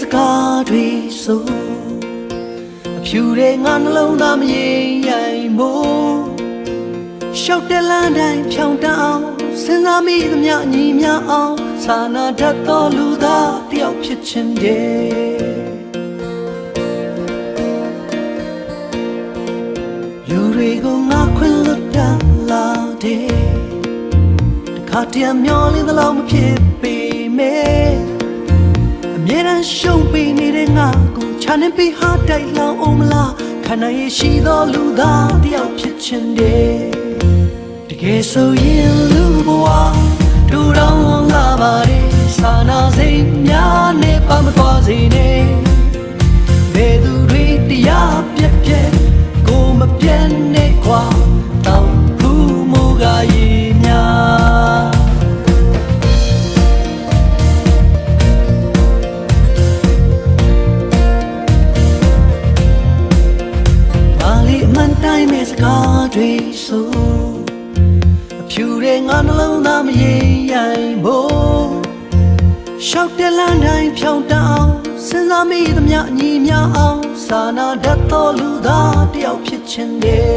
စကားတွေဆိုအဖြူတဲ့ငါနှလုံးသားမရင်ရိုင်မို့ရှောက်တဲ့လမ်းတိုင်းဖြောင်းတအောင်စဉ်းစားမိသမျှညီမြအောင်စာနာတတ်သောလူသားတယောက်ဖြစ်ခြင်းတဲ့လူတွေကိုငါခွင့်လွတ်တတ်လာတယ်တခါတည်းမျောလင်းသလောက်မဖြစ်ပေမဲ့အမြဲတမ်း ရှုံးပေးနေတဲ့ငါကိုချမ်းနေပြီးဟာတိုက်လောင်အောင်မလားခန္ဓာရရှိသောလူသားတယောက်ဖြစ်ခြင်းတယ်တကယ်ဆိုရင်လူဘဝဒူတောင်းလာပါလေစာနာစိတ်များနဲ့ပတ်မသွားစေနဲ့ဘယ်သူတွေတရားပြက်ပြက်ကို စကားတွေဆိုအဖြူတဲ့ငါနှလုံးသားမရေရိုင်ဖို့ရှောက်တဲ့လမ်းတိုင်းဖြောင်းတအောင်စဉ်းစားမိသမျှညီများအောင်စာနာတတ်သောလူသားတယောက်ဖြစ်ခြင်းတယ်